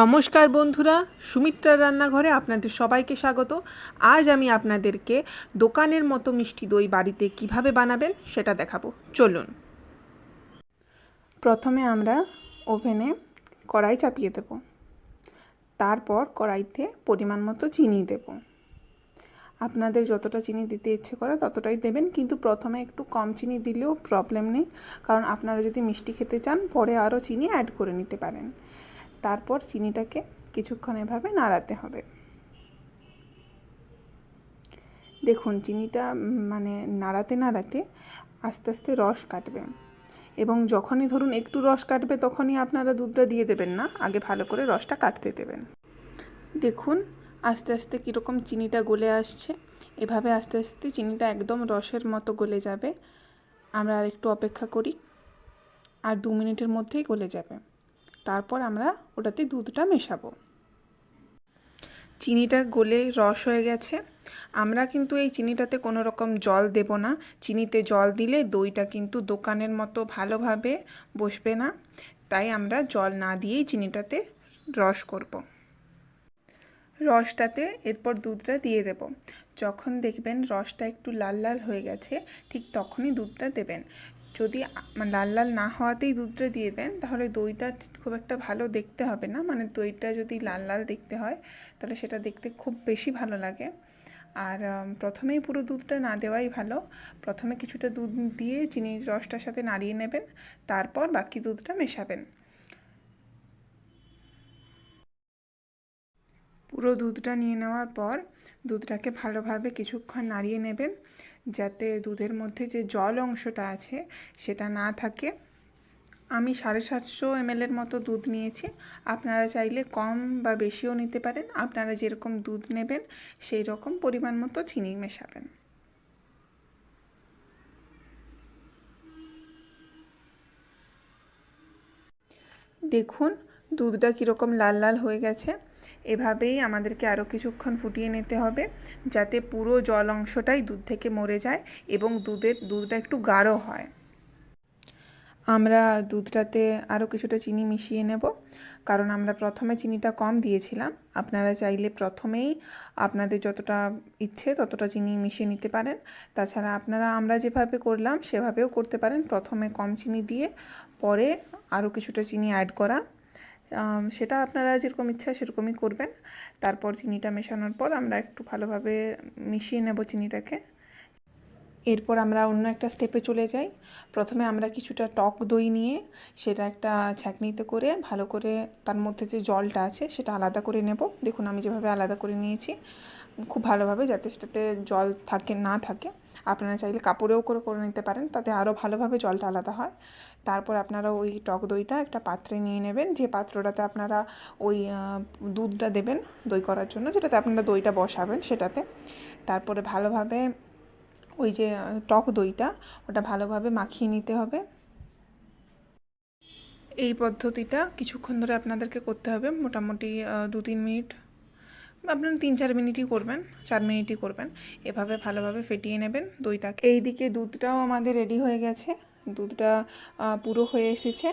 নমস্কার বন্ধুরা, সুমিত্রার রান্নাঘরে আপনাদের সবাইকে স্বাগত। আজ আমি আপনাদেরকে দোকানের মতো মিষ্টি দই বাড়িতে কীভাবে বানাবেন সেটা দেখাবো। চলুন। প্রথমে আমরা ওভেনে কড়াই চাপিয়ে দেব। তারপর কড়াইতে পরিমাণ মতো চিনি দেব। আপনাদের যতটা চিনি দিতে ইচ্ছে করে ততটাই দেবেন, কিন্তু প্রথমে একটু কম চিনি দিলেও প্রবলেম নেই। কারণ আপনারা যদি মিষ্টি খেতে চান, পরে আরও চিনি অ্যাড করে নিতে পারেন। তারপর চিনিটাকে কিছুক্ষণ এভাবে নাড়াতে হবে। দেখুন, চিনিটা মানে নাড়াতে নাড়াতে আস্তে আস্তে রস কাটবে। এবং যখনই ধরুন একটু রস কাটবে, তখনই আপনারা দুধটা দিয়ে দেবেন না, আগে ভালো করে রসটা কাটতে দেবেন। দেখুন, আস্তে আস্তে কীরকম চিনিটা গলে আসছে। এভাবে আস্তে আস্তে চিনিটা একদম রসের মতো গলে যাবে। আমরা আর একটু অপেক্ষা করি। আর দু মিনিটের মধ্যেই গলে যাবে। তারপর আমরা ওটাতে দুধটা মেশাবো। চিনিটা গলে রস হয়ে গেছে। আমরা কিন্তু এই চিনিটাতে কোনো রকম জল দেব না। চিনিতে জল দিলে দইটা কিন্তু দোকানের মতো ভালোভাবে বসবে না। তাই আমরা জল না দিয়েই চিনিটাতে রস করব। রসটাতে এরপর দুধটা দিয়ে দেব। যখন দেখবেন রসটা একটু লাল লাল হয়ে গেছে, ঠিক তখনই দুধটা দেবেন। যদি লাল লাল না হওয়াতেই দুধটা দিয়ে দেন, তাহলে দইটা খুব একটা ভালো দেখতে হবে না। মানে দইটা যদি লাল লাল দেখতে হয়, তাহলে সেটা দেখতে খুব বেশি ভালো লাগে। আর প্রথমেই পুরো দুধটা না দেওয়াই ভালো। প্রথমে কিছুটা দুধ দিয়ে চিনির রসটার সাথে নাড়িয়ে নেবেন, তারপর বাকি দুধটা মেশাবেন। পুরো দুধটা নিয়ে নেওয়ার পর দুধটাকে ভালোভাবে কিছুক্ষণ নাড়িয়ে নেবেন, যাতে দুধের মধ্যে যে জল অংশটা আছে সেটা না থাকে। আমি সাড়ে সাতশো এমএলের মতো দুধ নিয়েছি। আপনারা চাইলে কম বা বেশিও নিতে পারেন। আপনারা যেরকম দুধ নেবেন সেই রকম পরিমাণ মতো চিনি মেশাবেন। দেখুন, দুধটা কীরকম লাল লাল হয়ে গেছে। এভাবেই আমাদেরকে আরও কিছুক্ষণ ফুটিয়ে নিতে হবে যাতে পুরো জল অংশটাই দুধ থেকে মরে যায় এবং দুধের, দুধটা একটু গাঢ় হয়। আমরা দুধটাতে আরও কিছুটা চিনি মিশিয়ে নেব, কারণ আমরা প্রথমে চিনিটা কম দিয়েছিলাম। আপনারা চাইলে প্রথমেই আপনাদের যতটা ইচ্ছে ততটা চিনি মিশিয়ে নিতে পারেন। তাছাড়া আপনারা আমরা যেভাবে করলাম সেভাবেও করতে পারেন। প্রথমে কম চিনি দিয়ে পরে আরও কিছুটা চিনি অ্যাড করা। সেটা আপনারা যেরকম ইচ্ছা সেরকমই করবেন। তারপর চিনিটা মেশানোর পর আমরা একটু ভালোভাবে মিশিয়ে নেব চিনিটাকে। এরপর আমরা অন্য একটা স্টেপে চলে যাই। প্রথমে আমরা কিছুটা টক দই নিয়ে সেটা একটা ছাঁকনিতে করে ভালো করে তার মধ্যে যে জলটা আছে সেটা আলাদা করে নেব। দেখুন আমি যেভাবে আলাদা করে নিয়েছি, খুব ভালোভাবে যাতে সেটাতে জল থাকে না থাকে। আপনারা চাইলে কাপড়েও করে করে নিতে পারেন, তাতে আরও ভালোভাবে জলটা আলাদা হয়। তারপর আপনারা ওই টক দইটা একটা পাত্রে নিয়ে নেবেন, যে পাত্রটাতে আপনারা ওই দুধটা দেবেন দই করার জন্য, যেটাতে আপনারা দইটা বসাবেন সেটাতে। তারপরে ভালোভাবে ওই যে টক দইটা, ওটা ভালোভাবে মাখিয়ে নিতে হবে। এই পদ্ধতিটা কিছুক্ষণ ধরে আপনাদেরকে করতে হবে, মোটামুটি দু তিন মিনিট আপনারা তিন চার মিনিটই করবেন, চার মিনিটই করবেন। এভাবে ভালোভাবে ফেটিয়ে নেবেন দইটাকে। এই দিকে দুধটাও আমাদের রেডি হয়ে গেছে। দুধটা পুরো হয়ে এসেছে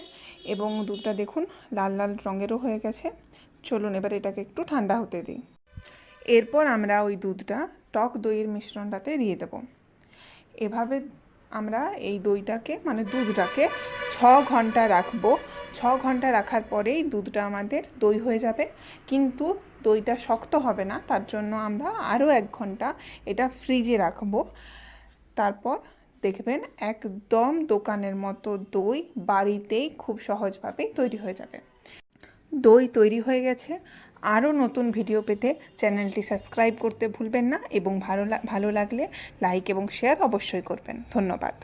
এবং দুধটা দেখুন লাল লাল রঙেরও হয়ে গেছে। চলুন এবার এটাকে একটু ঠান্ডা হতে দিই। এরপর আমরা ওই দুধটা টক দইয়ের মিশ্রণটাতে দিয়ে দেব। এভাবে আমরা এই দইটাকে মানে দুধটাকে ছ ঘণ্টা রাখব। ছ ঘণ্টা রাখার পরেই দুধটা আমাদের দই হয়ে যাবে। কিন্তু দইটা শক্ত হবে না, তার জন্য আমরা আরও এক ঘণ্টা এটা ফ্রিজে রাখব। তারপর দেখবেন একদম দোকানের মতো দই বাড়িতেই খুব সহজভাবেই তৈরি হয়ে যাবে। দই তৈরি হয়ে গেছে। আরও নতুন ভিডিও পেতে চ্যানেলটি সাবস্ক্রাইব করতে ভুলবেন না এবং ভালো ভালো লাগলে লাইক এবং শেয়ার অবশ্যই করবেন। ধন্যবাদ।